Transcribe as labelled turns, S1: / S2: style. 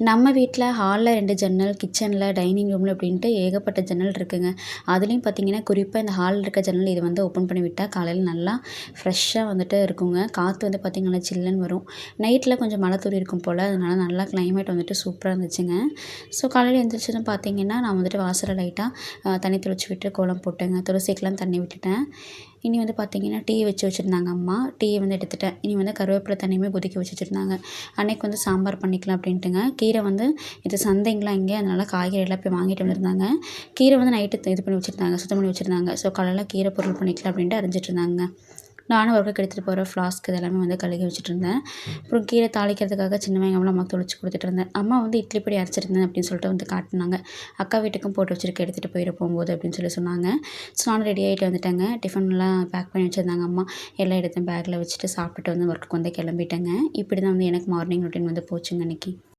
S1: நம்ம வீட்டில் ஹாலில் ரெண்டு ஜன்னல் கிச்சனில் டைனிங் ரூமில் அப்படின்ட்டு ஏகப்பட்ட ஜன்னல் இருக்குதுங்க அதுலேயும் பார்த்தீங்கன்னா குறிப்பாக இந்த ஹாலில் இருக்க ஜன்னல் இது வந்து ஓப்பன் பண்ணி விட்டால் காலையில் நல்லா ஃப்ரெஷ்ஷாக வந்துட்டு இருக்குங்க. காற்று வந்து பார்த்திங்கன்னா சில்லுன்னு வரும். நைட்டில் கொஞ்சம் மழை தூரி இருக்கும் போல் அதனால நல்லா கிளைமேட் வந்துட்டு சூப்பராக இருந்துச்சுங்க. ஸோ காலையில் எழுந்திரிச்சதும் பார்த்தீங்கன்னா நான் வந்துட்டு வாசலில் லைட்டாக தண்ணி தெளிச்சு விட்டு கோலம் போட்டேங்க. துளசிக்கெலாம் தண்ணி விட்டுட்டேன். இனி வந்து பார்த்திங்கன்னா டீ வச்சு வச்சுருந்தாங்க அம்மா. டீயை வந்து எடுத்துட்டேன். இனி வந்து கருவேப்பிலை தண்ணியுமே கொதிக்க வச்சு வச்சுருந்தாங்க. அன்றைக்கி வந்து சாம்பார் பண்ணிக்கலாம் அப்படின்ட்டுங்க. கீரை வந்து இது சந்தைங்களா இங்கே அதனால் காய்கறி எல்லாம் போய் வாங்கிட்டு வந்திருந்தாங்க. கீரை வந்து நைட்டு இது பண்ணி வச்சுருந்தாங்க சுத்தம் பண்ணி வச்சுருந்தாங்க. ஸோ காலையில் கீரை பொருள் பண்ணிக்கலாம் அப்படின்ட்டு அரைஞ்சிட்டு இருந்தாங்க நானும் ஒர்க்குக்கு எடுத்துகிட்டு போகிற ஃப்ளாஸ்க் இதெல்லாமே வந்து கழுகி வச்சுட்டு இருந்தேன் அப்புறம் கீழே தாளிக்கிறதுக்காக சின்ன வெங்காயம்லாம் அம்மா தொளிச்சு கொடுத்துட்டு இருந்தேன் அம்மா வந்து இட்லி பொடி அரைச்சிருந்தேன் அப்படின்னு சொல்லிட்டு வந்து காட்டினாங்க. அக்கா வீட்டுக்கும் போட்டு வச்சுருக்க எடுத்துகிட்டு போயிட போகும்போது அப்படின்னு சொல்லி சொன்னாங்க. ஸோ நானும் ரெடி ஆகிட்டு வந்துட்டேங்க. டிஃபன்லாம் பேக் பண்ணி வச்சுருந்தாங்க அம்மா. எல்லாம் எடுத்தேன் பேக்கில் வச்சுட்டு சாப்பிட்டுட்டு வந்து ஒர்க்குக்கு வந்து கிளம்பிட்டேங்க. இப்படி தான் வந்து எனக்கு மார்னிங் ரொட்டீன் வந்து போச்சுங்க அன்றைக்கி